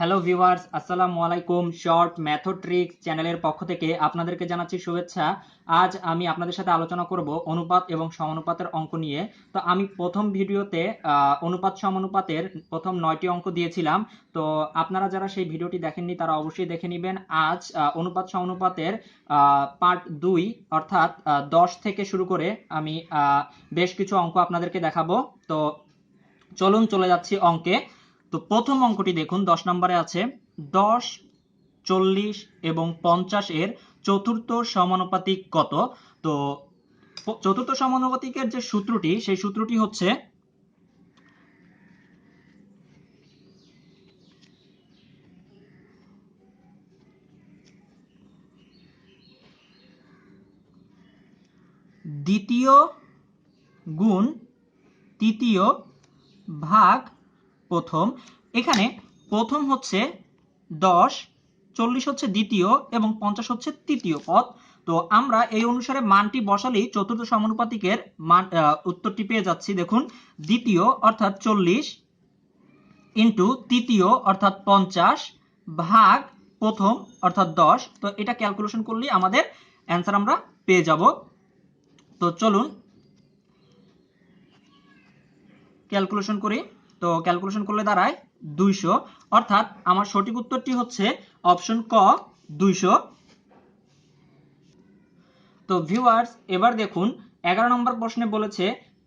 Hello viewers আসসালামু আলাইকুম short method tricks চ্যানেলের পক্ষ থেকে আপনাদেরকে জানাচ্ছি শুভেচ্ছা। আজ আমি আপনাদের সাথে আলোচনা করব অনুপাত এবং সমানুপাতের অঙ্ক নিয়ে। তো আমি প্রথম ভিডিওতে অনুপাত সমানুপাতের প্রথম নয়টি অঙ্ক দিয়েছিলাম। তো আপনারা যারা সেই ভিডিওটি দেখেননি, তারা অবশ্যই দেখে নেবেন। আজ অনুপাত সমানুপাতের পার্ট দুই, অর্থাৎ দশ থেকে শুরু করে আমি বেশ কিছু অঙ্ক আপনাদেরকে দেখাবো। তো চলুন চলে যাচ্ছি অঙ্কে। তো প্রথম অঙ্কটি দেখুন, দশ নম্বরে আছে দশ, চল্লিশ এবং পঞ্চাশ এর চতুর্থ সমানুপাতিক কত? তো চতুর্থ সমানুপাতিকের যে সূত্রটি, সেই সূত্রটি হচ্ছে দ্বিতীয় গুণ তৃতীয় ভাগ প্রথম। এখানে প্রথম হচ্ছে দশ, চল্লিশ হচ্ছে দ্বিতীয় এবং পঞ্চাশ হচ্ছে তৃতীয় পদ। তো আমরা এই অনুসারে মানটি বসালেই চতুর্থ সমানুপাতিকের মান উত্তরটি পেয়ে যাচ্ছি। দেখুন, দ্বিতীয় অর্থাৎ চল্লিশ ইন্টু তৃতীয় অর্থাৎ পঞ্চাশ ভাগ প্রথম অর্থাৎ দশ। তো এটা ক্যালকুলেশন করলেই আমাদের অ্যান্সার আমরা পেয়ে যাব। তো চলুন ক্যালকুলেশন করি। তো ক্যালকুলেশন করলে দাঁড়ায় দুইশো। অর্থাৎ আমার সঠিক উত্তরটি হচ্ছে অপশন ক, দুইশো। তো ভিউয়ার্স এবার দেখুন, এগারো নম্বর প্রশ্নে বলেছে,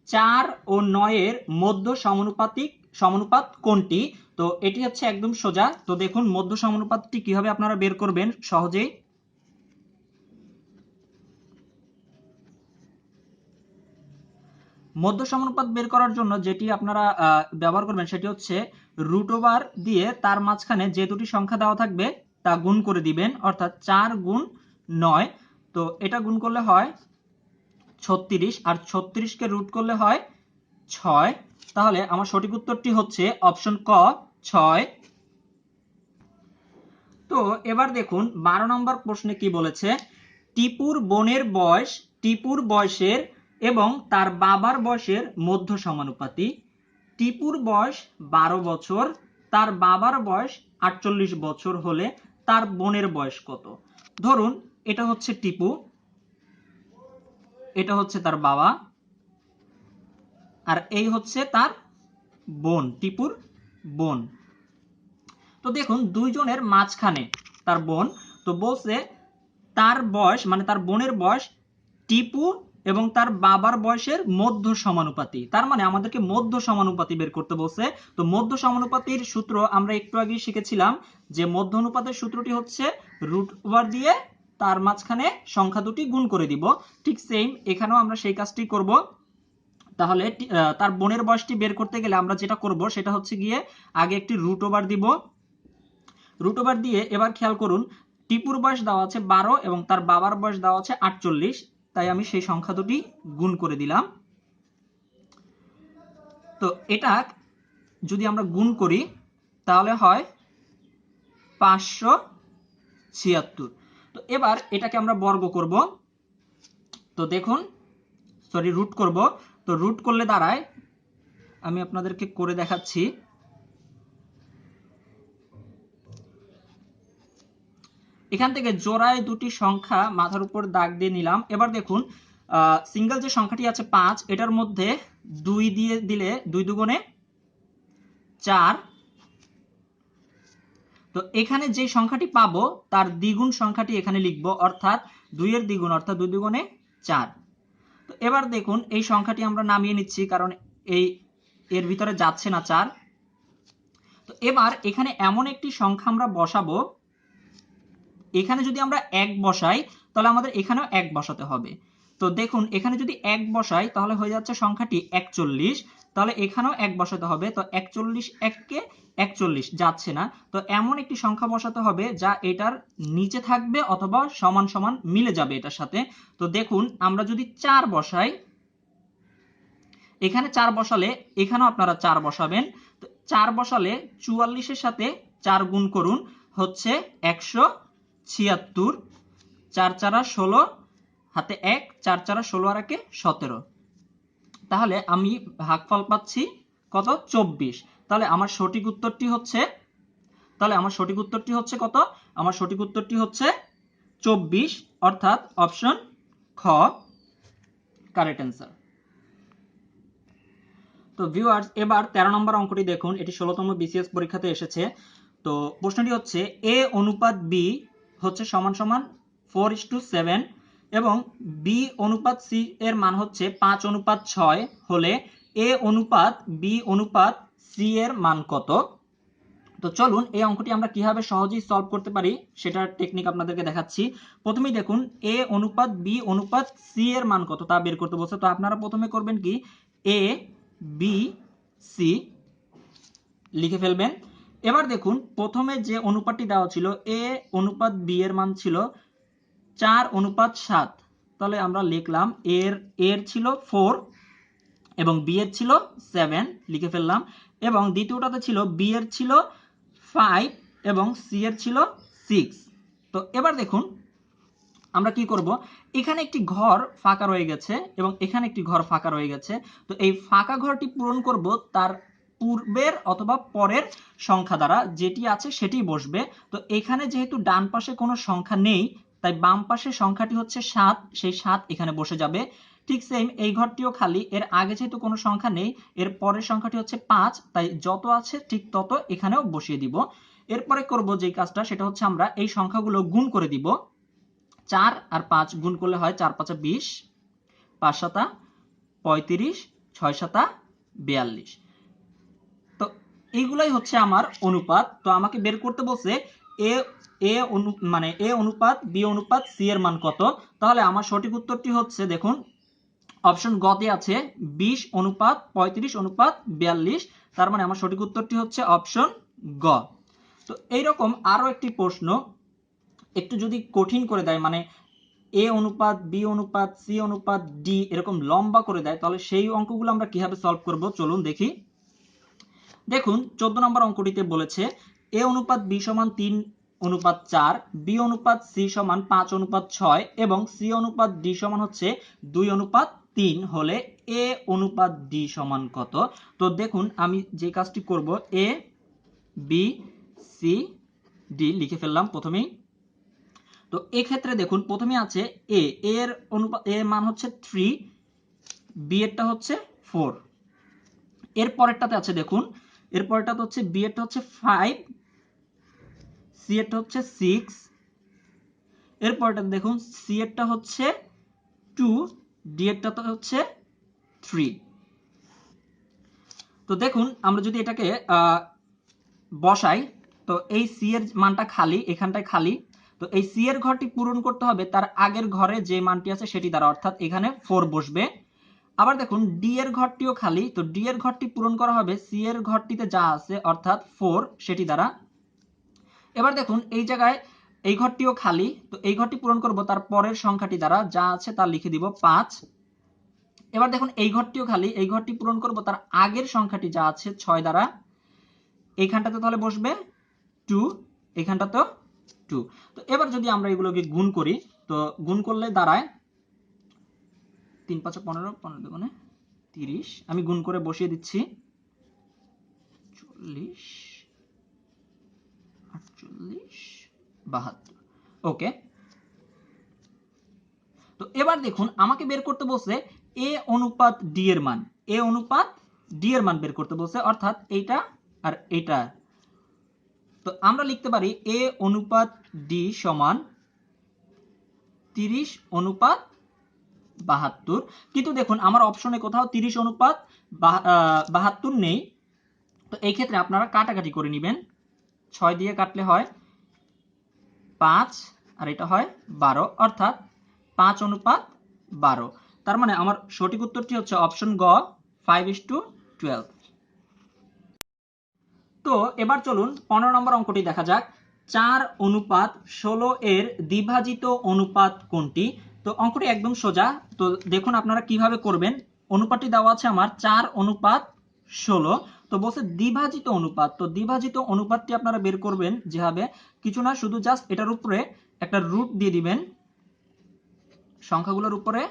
চার ও নয়ের মধ্য সমানুপাতিক, সমানুপাত কোনটি? তো এটি হচ্ছে একদম সোজা। তো দেখুন, মধ্য সমানুপাতটি কীভাবে আপনারা বের করবেন সহজেই। মধ্য সমানুপাত বের করার জন্য যেটি আপনারা ব্যবহার করবেন সেটি হচ্ছে রুট ওভার দিয়ে তার মাঝখানে যে দুটি সংখ্যা দেওয়া থাকবে তা গুণ করে দিবেন, অর্থাৎ চার গুণ নয়। তো এটা গুণ করলে হয় ছত্রিশ, আর ছত্রিশকে রুট করলে হয় ছয়। তাহলে আমার সঠিক উত্তরটি হচ্ছে অপশন ক, ছয়। তো এবার দেখুন, বারো নম্বর প্রশ্নে কি বলেছে? টিপুর বোনের বয়স, টিপুর বয়সের এবং তার বাবার বয়সের মধ্য সমানুপাতি। টিপুর বয়স বারো বছর, তার বাবার বয়স আটচল্লিশ বছর হলে তার বোনের বয়স কত? ধরুন, এটা হচ্ছে টিপু, এটা হচ্ছে তার বাবা, আর এই হচ্ছে তার বোন, টিপুর বোন। তো দেখুন, দুইজনের মাঝখানে তার বোন, তো বলছে তার বয়স মানে তার বোনের বয়স টিপু এবং তার বাবার বয়সের মধ্য সমানুপাতি। তার মানে আমাদেরকে মধ্য সমানুপাতি বের করতে বলছে। তো মধ্য সমানুপাতির সূত্র আমরা একটু আগে শিখেছিলাম যে মধ্য অনুপাতের সূত্রটি হচ্ছে রুট ওভার দিয়ে তার মাঝখানে সংখ্যা দুটি গুণ করে দিব। ঠিক সেম এখানেও আমরা সেই কাজটি করব। তাহলে তার বোনের বয়সটি বের করতে গেলে আমরা যেটা করব সেটা হচ্ছে গিয়ে আগে একটি রুট ওভার দিব। রুট ওভার দিয়ে এবার খেয়াল করুন, টিপুর বয়স দেওয়া আছে বারো এবং তার বাবার বয়স দেওয়া আছে আটচল্লিশ। তাই আমি সেই সংখ্যা দুটি গুণ করে দিলাম। তো এটা যদি আমরা গুণ করি, তাহলে হয় পাঁচশো ছিয়াত্তর। তো এবার এটাকে আমরা বর্গ করব। তো দেখুন সরি রুট করব। তো রুট করলে দাঁড়ায়, আমি আপনাদেরকে করে দেখাচ্ছি। এখান থেকে জোড়ায় দুটি সংখ্যা মাথার উপর দাগ দিয়ে নিলাম। এবার দেখুন সিঙ্গেল যে সংখ্যাটি আছে পাঁচ, এটার মধ্যে দুই দিয়ে দিলে দুই দুগুণে চার। তো এখানে যে সংখ্যাটি পাবো, তার দ্বিগুণ সংখ্যাটি এখানে লিখব, অর্থাৎ দুইয়ের দ্বিগুণ, অর্থাৎ দুই দুগুণে চার। তো এবার দেখুন, এই সংখ্যাটি আমরা নামিয়ে নিচ্ছি, কারণ এই, এর ভিতরে যাচ্ছে না চার। তো এবার এখানে এমন একটি সংখ্যা আমরা বসাবো এখানে যদি আমরা এক বসাই, তাহলে আমাদের এখানেও এক বসাতে হবে। তো দেখুন, এখানে যদি এক বসাই, তাহলে হয়ে যাচ্ছে সংখ্যাটি একচল্লিশ। তাহলে এখানেও এক বসাতে হবে। তো একচল্লিশ এককে একচল্লিশ যাচ্ছে না। তো এমন একটি সংখ্যা বসাতে হবে যা এটার নিচে থাকবে অথবা সমান সমান মিলে যাবে এটার সাথে। তো দেখুন, আমরা যদি চার বসাই, এখানে চার বসালে এখানেও আপনারা চার বসাবেন। তো চার বসালে চুয়াল্লিশের সাথে চার গুণ করুন, হচ্ছে একশো। ছিয়াত্তর, চার চারা ষোলো, হাতে এক, চার চারা ষোলো আর একে সতেরো। তাহলে আমি ভাগফল পাচ্ছি কত? চব্বিশ। তাহলে আমার সঠিক উত্তরটি হচ্ছে, তাহলে আমার সঠিক উত্তরটি হচ্ছে কত? আমার সঠিক উত্তরটি হচ্ছে চব্বিশ, অর্থাৎ অপশন খ কারেক্ট অ্যান্সার তো ভিউয়ার্স এবার তেরো নম্বর অঙ্কটি দেখুন। এটি ষোলোতম বিসিএস পরীক্ষাতে এসেছে। তো প্রশ্নটি হচ্ছে, এ অনুপাত বি হচ্ছে সমান সমান ফোর ইস টু সেভেন এবং বি অনুপাত সি এর মান হচ্ছে পাঁচ অনুপাত ছয় হলে এ অনুপাত বি অনুপাত সি এর মান কত? তো চলুন এই অঙ্কটি আমরা কীভাবে সহজেই সলভ করতে পারি সেটার টেকনিক আপনাদেরকে দেখাচ্ছি। প্রথমেই দেখুন এ অনুপাত বি অনুপাত সি এর মান কত তা বের করতে বলছে। তো আপনারা প্রথমে করবেন কি? এ বি সি লিখে ফেলবেন। এবার দেখুন, প্রথমে যে অনুপাতটি দেওয়া ছিল, এ অনুপাত বি এর মান ছিল চার অনুপাত সাত। তাহলে আমরা লিখলাম এর এর ছিল ফোর এবং বি এর ছিল সেভেন, লিখে ফেললাম। এবং দ্বিতীয়টাতে ছিল বি এর ছিল ফাইভ এবং সি এর ছিল সিক্স। তো এবার দেখুন, আমরা কি করব? এখানে একটি ঘর ফাঁকা রয়ে গেছে এবং এখানে একটি ঘর ফাঁকা রয়ে গেছে। তো এই ফাঁকা ঘরটি পূরণ করব তার পূর্বের অথবা পরের সংখ্যা দ্বারা যেটি আছে সেটি বসবে। তো এখানে যেহেতু ডান পাশে কোনো সংখ্যা নেই, তাই বাম পাশের সংখ্যাটি হচ্ছে সাত, সেই সাত এখানে বসে যাবে। ঠিক সেম এই ঘরটিও খালি, এর আগে যেহেতু কোনো সংখ্যা নেই, এর পরের সংখ্যাটি হচ্ছে পাঁচ, তাই যত আছে ঠিক তত এখানেও বসিয়ে দিব। এরপরে করব যে কাজটা, সেটা হচ্ছে আমরা এই সংখ্যাগুলো গুণ করে দিব। চার আর পাঁচ গুণ করলে হয় চার পাঁচা বিশ, পাঁচ সাতা, পঁয়ত্রিশ, ছয় সাতা, বিয়াল্লিশ। এইগুলাই হচ্ছে আমার অনুপাত। তো আমাকে বের করতে বলছে এ এ অনু মানে এ অনুপাত, বি অনুপাত, সি এর মান কত? তাহলে আমার সঠিক উত্তরটি হচ্ছে, দেখুন, অপশন গতে আছে বিশ অনুপাত, পঁয়ত্রিশ অনুপাত, বিয়াল্লিশ। তার মানে আমার সঠিক উত্তরটি হচ্ছে অপশন গ। তো এইরকম আরও একটি প্রশ্ন, একটু যদি কঠিন করে দেয় মানে এ অনুপাত, বি অনুপাত, সি অনুপাত, ডি এরকম লম্বা করে দেয়, তাহলে সেই অঙ্কগুলো আমরা কীভাবে সলভ করব? চলুন দেখি। দেখুন, চোদ্দ নম্বর অঙ্কটিতে বলেছে এ অনুপাত বি সমান তিন অনুপাত চার, বি অনুপাত সি সমান পাঁচ অনুপাত ছয় এবং সি অনুপাত ডি সমান হচ্ছে দুই অনুপাত তিন, হলে এ অনুপাত ডি সমান কত? তো দেখুন, আমি যে কাজটি করব, এ, বি, সি, ডি লিখে ফেললাম প্রথমেই। তো এক্ষেত্রে দেখুন, প্রথমে আছে এ এর অনুপাত এর মান হচ্ছে থ্রি, বি এরটা হচ্ছে ফোর। এর পরেরটাতে আছে দেখুন এর পরেরটাতে হচ্ছে বি এরটা হচ্ছে ফাইভ সি এরটা হচ্ছে সিক্স এর পরেরটা দেখুন সি এরটা হচ্ছে টু ডি এরটা তো হচ্ছে থ্রি তো দেখুন, আমরা যদি এটাকে বসাই, তো এই সি এর মানটা খালি, এখানটায় খালি, তো এই সি এর ঘরটি পূরণ করতে হবে, তার আগের ঘরে যে মানটি আছে সেটি দ্বারা, অর্থাৎ এখানে ফোর বসবে। আবার দেখুন ডি এর ঘরটিও খালি, তো ডি এর ঘরটি পূরণ করা হবে সি এর ঘরটিতে যা আছে, অর্থাৎ ফোর সেটি দ্বারা। এবার দেখুন, এই জায়গায় এই ঘরটিও খালি, তো এই ঘরটি পূরণ করব তার পরের সংখ্যাটি দ্বারা, যা আছে তা লিখে দিব পাঁচ। এবার দেখুন, এই ঘরটিও খালি, এই ঘরটি পূরণ করব তার আগের সংখ্যাটি যা আছে, ছয় দ্বারা। এইখানটাতে তাহলে বসবে টু এখানটাতেও টু তো এবার যদি আমরা এগুলোকে গুণ করি, তো গুণ করলে দাঁড়ায় তিন পাঁচ পনেরো পনেরো দুগুণে তিরিশ। আমি গুণ করে বসিয়ে দিচ্ছি। চল্লিশ, আটচল্লিশ, বাহাত্তর। ওকে? তো এবার দেখুন, আমাকে বের করতে বলছে এ অনুপাত ডি এর মান। এ অনুপাত ডি এর মান বের করতে বলছে, অর্থাৎ এইটা আর এইটা। তো আমরা লিখতে পারি এ অনুপাত ডি সমান তিরিশ অনুপাত বাহাত্তর। কিন্তু দেখুন, আমার অপশনে কোথাও তিরিশ অনুপাত বাহাত্তর নেই। তো এই ক্ষেত্রে আপনারা কাটাকাটি করে নেবেন। ছয় দিয়ে কাটলে হয় পাঁচ, আর এটা হয় বারো। অর্থাৎ পাঁচ অনুপাত বারো। তার মানে আমার সঠিক উত্তরটি হচ্ছে অপশন গ ফাইভ ইস টু টুয়েলভ তো এবার চলুন, পনেরো নম্বর অঙ্কটি দেখা যাক। চার অনুপাত ষোলো এর দ্বিভাজিত অনুপাত কোনটি? তো অঙ্কটি একদম সোজা। তো দেখুন আপনারা কীভাবে করবেন। অনুপাতটি দেওয়া আছে আমার চার অনুপাত ষোলো। তো বলছে দ্বিভাজিত অনুপাত। তো দ্বিভাজিত অনুপাতটি আপনারা বের করবেন যেভাবে। কিছু না, শুধু জাস্ট এটার উপরে একটা রুট দিয়ে দিবেন। সংখ্যাগুলোর উপরে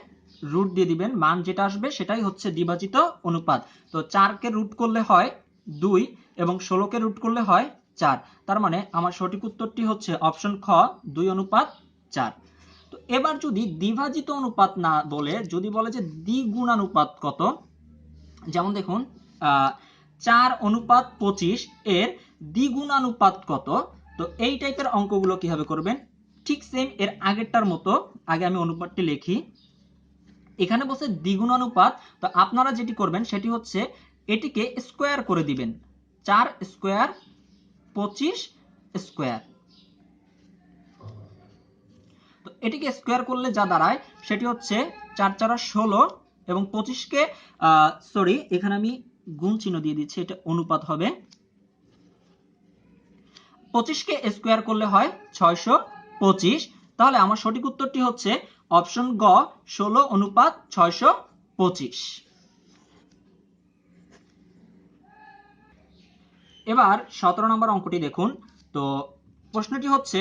রুট দিয়ে দিবেন। মান যেটা আসবে সেটাই হচ্ছে দ্বিভাজিত অনুপাত। তো চারকে রুট করলে হয় দুই এবং ষোলোকে রুট করলে হয় চার। তার মানে আমার সঠিক উত্তরটি হচ্ছে অপশন খ, দুই অনুপাত চার। তো এবার যদি দ্বিভাজিত অনুপাত না বলে, যদি বলে যে দ্বিগুণানুপাত কত? যেমন দেখুন চার অনুপাত পঁচিশ, এর দ্বিগুণানুপাত কত? তো এই টাইপের অঙ্কগুলো কীভাবে করবেন? ঠিক সেম এর আগেরটার মতো, আগে আমি অনুপাতটি লিখি। এখানে বসে দ্বিগুণানুপাত, তো আপনারা যেটি করবেন সেটি হচ্ছে এটিকে স্কোয়ার করে দিবেন। চার স্কোয়ার পঁচিশ স্কোয়ার এটিকে স্কোয়ার করলে যা দাঁড়ায়, সেটি হচ্ছে চার চারা ষোলো এবং পঁচিশকে সরি এখানে আমি গুণ চিহ্ন দিয়ে দিচ্ছি, এটা অনুপাত হবে। পঁচিশকে স্কোয়ার করলে হয় ছয়শো পঁচিশ। তাহলে আমার সঠিক উত্তরটি হচ্ছে অপশন গ, ষোলো অনুপাত ছয়শো পঁচিশ। এবার সতেরো নম্বর অঙ্কটি দেখুন। তো প্রশ্নটি হচ্ছে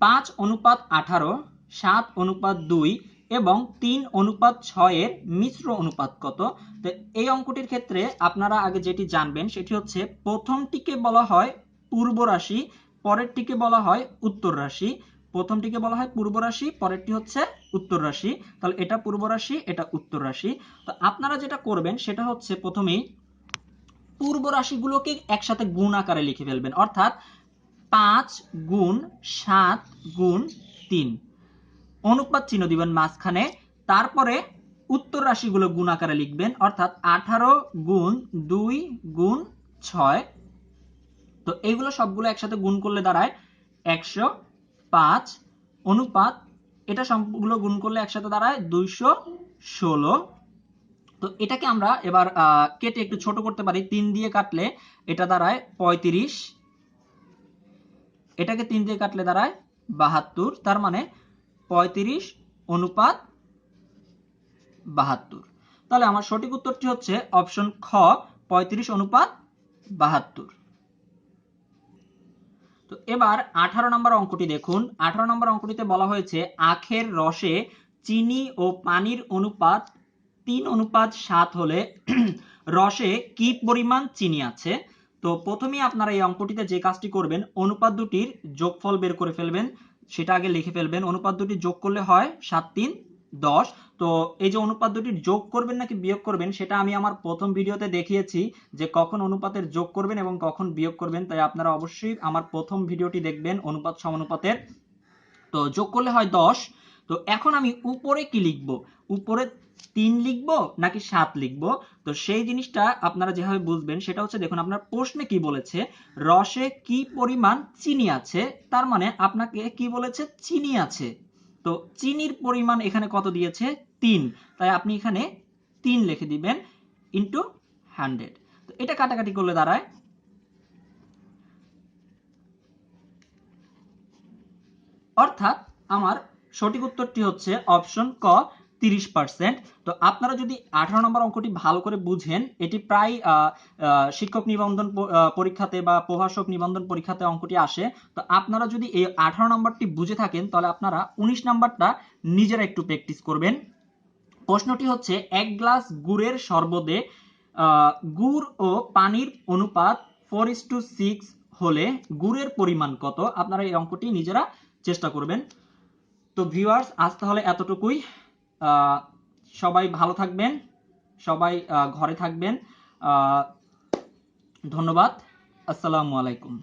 পাঁচ অনুপাত আঠারো সাত অনুপাত দুই এবং তিন অনুপাত ছয়ের মিশ্র অনুপাত কত? তো এই অঙ্কটির ক্ষেত্রে আপনারা আগে যেটি জানবেন সেটি হচ্ছে প্রথমটিকে বলা হয় পূর্ব রাশি, পরেরটিকে বলা হয় উত্তর রাশি। প্রথমটিকে বলা হয় পূর্ব রাশি, পরেরটি হচ্ছে উত্তর রাশি। তাহলে এটা পূর্ব রাশি, এটা উত্তর রাশি। তো আপনারা যেটা করবেন সেটা হচ্ছে প্রথমেই পূর্ব রাশিগুলোকে একসাথে গুণ আকারে লিখে ফেলবেন। অর্থাৎ পাঁচ গুণ সাত গুণ তিন। অনুপাত চিহ্ন দিবেন মাঝখানে, তারপরে উত্তর রাশিগুলো গুণ আকারে লিখবেন, অর্থাৎ আঠারো গুণ দুই গুণ ছয়। তো এইগুলো সবগুলো একসাথে গুণ করলে দাঁড়ায় একশো পাঁচ। অনুপাত, এটা সবগুলো গুণ করলে একসাথে দাঁড়ায় দুইশো ষোলো। তো এটাকে আমরা এবার কেটে একটু ছোট করতে পারি, তিন দিয়ে কাটলে এটা দাঁড়ায় পঁয়ত্রিশ। এটাকে তিন দিয়ে কাটলে দাঁড়ায় বাহাত্তর, তার মানে পঁয়ত্রিশ অনুপাত বাহাত্তর। তাহলে আমার সঠিক উত্তরটি হচ্ছে অপশন খ, পঁয়ত্রিশ অনুপাত বাহাত্তর। তো এবার আঠারো নম্বর অঙ্কটি দেখুন। আঠারো নম্বর অঙ্কটিতে বলা হয়েছে, আখের রসে চিনি ও পানির অনুপাত তিন অনুপাত সাত হলে রসে কি পরিমাণ চিনি আছে? তো প্রথমেই আপনারা এই অঙ্কটিতে যে কাজটি করবেন, অনুপাত দুটির যোগফল বের করে ফেলবেন। সেটা আগে লিখে ফেলবেন। অনুপাত দুটি যোগ করলে হয় সাত, তিন, দশ। তো এই যে অনুপাত দুটি যোগ করবেন নাকি বিয়োগ করবেন, সেটা আমি আমার প্রথম ভিডিওতে দেখিয়েছি যে কখন অনুপাতের যোগ করবেন এবং কখন বিয়োগ করবেন। তাই আপনারা অবশ্যই আমার প্রথম ভিডিওটি দেখবেন অনুপাত সমানুপাতের। তো যোগ করলে হয় দশ তো এখন আমি উপরে কি লিখব? উপরে তিন লিখব নাকি সাত লিখব? তো সেই জিনিসটা আপনারা যেভাবে বুঝবেন সেটা হচ্ছে দেখুন, আপনার প্রশ্নে কি বলেছে? রসে কি পরিমাণ চিনি আছে? তার মানে আপনাকে কি বলেছে? চিনি আছে। তো চিনির পরিমাণ এখানে কত দিয়েছে? তিন। তাই আপনি এখানে তিন লিখে দিবেন ইন্টু হান্ড্রেড তো এটা কাটাকাটি করলে দাঁড়ায়। অর্থাৎ আমার সঠিক উত্তরটি হচ্ছে অপশন ক, তিরিশ পার্সেন্ট তো আপনারা যদি আঠারো নম্বর অঙ্কটি ভালো করে বুঝেন, এটি প্রায় শিক্ষক নিবন্ধন পরীক্ষাতে বা প্রভাষক নিবন্ধন পরীক্ষাতে অঙ্কটি আসে। তো আপনারা যদি এই আঠারো নম্বরটি বুঝে থাকেন, তাহলে আপনারা উনিশ নাম্বারটা নিজেরা একটু প্র্যাকটিস করবেন। প্রশ্নটি হচ্ছে, এক গ্লাস গুড়ের শরবতে গুড় ও পানির অনুপাত ফোর ইস টু সিক্স হলে গুড়ের পরিমাণ কত? আপনারা এই অঙ্কটি নিজেরা চেষ্টা করবেন। তো ভিউয়ার্স আজ তাহলে এতটুকুই। সবাই ভালো থাকবেন সবাই ঘরে থাকবেন। ধন্যবাদ। আসসালামু আলাইকুম।